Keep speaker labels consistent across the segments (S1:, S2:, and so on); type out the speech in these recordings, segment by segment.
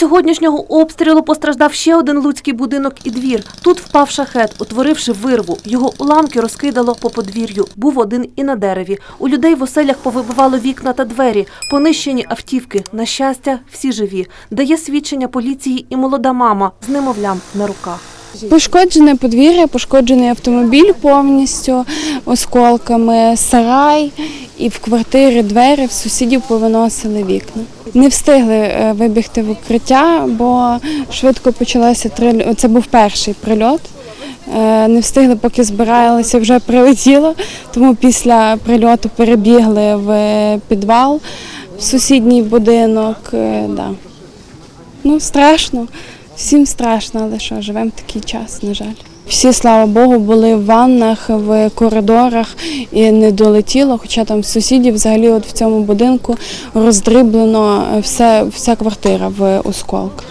S1: Сьогоднішнього обстрілу постраждав ще один луцький будинок і двір. Тут впав шахет, утворивши вирву. Його уламки розкидало по подвір'ю. Був один і на дереві. У людей в оселях повибивало вікна та двері, понищені автівки. На щастя, всі живі. Дає свідчення поліції і молода мама з немовлям на руках.
S2: Пошкоджене подвір'я, пошкоджений автомобіль повністю осколками, сарай і в квартирі двері в сусідів повиносили вікна. Не встигли е, вибігти в укриття, бо швидко почалося три. Це був перший прильот. Е, Не встигли, поки збиралися, вже прилетіло. Тому після прильоту перебігли в підвал, в сусідній будинок. Е, Да. Ну, страшно. Всім страшно, але що, живемо такий час, на жаль. Всі, слава Богу, були в ваннах, в коридорах і не долетіло, хоча там сусідів взагалі от в цьому будинку роздриблено все, вся квартира в осколках.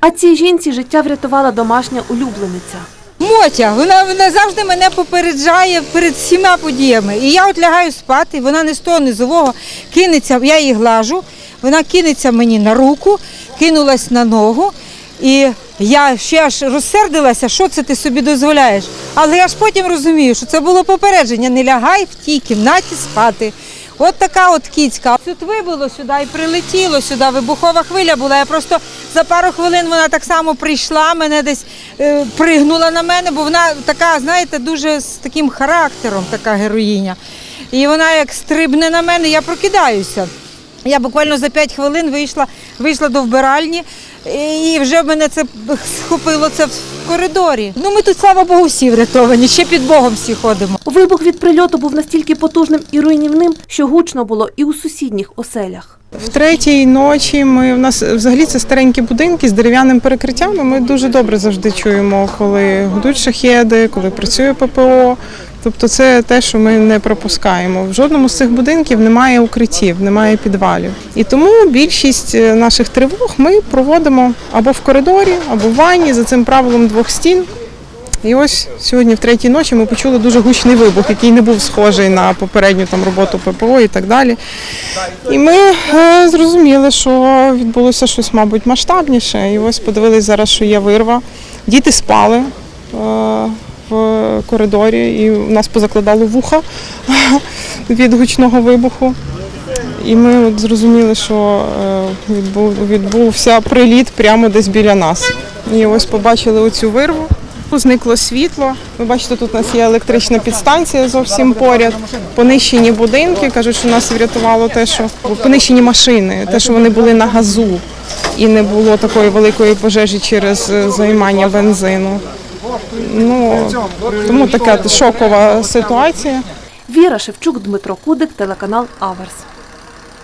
S1: А цій жінці життя врятувала домашня улюблениця.
S3: Мотя, вона, вона завжди мене попереджає перед всіма подіями. І я от лягаю спати, вона не з того, не з ового кинеться, я її глажу, вона кинеться мені на руку, кинулась на ногу. І я ще аж розсердилася, що це ти собі дозволяєш. Але я ж потім розумію, що це було попередження, не лягай в тій кімнаті спати. От така от кіцька. Тут вибило сюди і прилетіло сюди. Вибухова хвиля була. Я просто за пару хвилин вона так само прийшла, мене десь е, пригнула на мене, бо вона така, знаєте, дуже з таким характером, така героїня. І вона як стрибне на мене, я прокидаюся. Я буквально за 5 хвилин вийшла, вийшла до вбиральні, і вже мене це схопило це в коридорі. Ну ми тут, слава Богу, всі врятовані, ще під Богом всі ходимо.
S1: Вибух від прильоту був настільки потужним і руйнівним, що гучно було і у сусідніх оселях.
S4: В третій ночі ми в нас взагалі це старенькі будинки з дерев'яним перекриттям. Ми дуже добре завжди чуємо, коли гудуть шахеди, коли працює ППО. Тобто це те, що ми не пропускаємо. В жодному з цих будинків немає укриттів, немає підвалів. І тому більшість е, наших тривог ми проводимо або в коридорі, або в ванні за цим правилом двох стін. І ось сьогодні, в третій ночі, ми почули дуже гучний вибух, який не був схожий на попередню там роботу ППО і так далі. І ми е, зрозуміли, що відбулося щось, мабуть, масштабніше. І ось подивились зараз, що є вирва. Діти спали е, в коридорі, і нас позакладало вуха від гучного вибуху. І ми от зрозуміли, що е, відбув, відбувся приліт прямо десь біля нас. І ось побачили оцю вирву. Зникло світло. Ви бачите, тут у нас є електрична підстанція зовсім поряд. Понищені будинки. Кажуть, що нас врятувало те, що понищені машини, те, що вони були на газу і не було такої великої пожежі через е, займання бензину. Ну тому така шокова ситуація.
S1: Віра Шевчук, Дмитро Кудик, телеканал Аверс.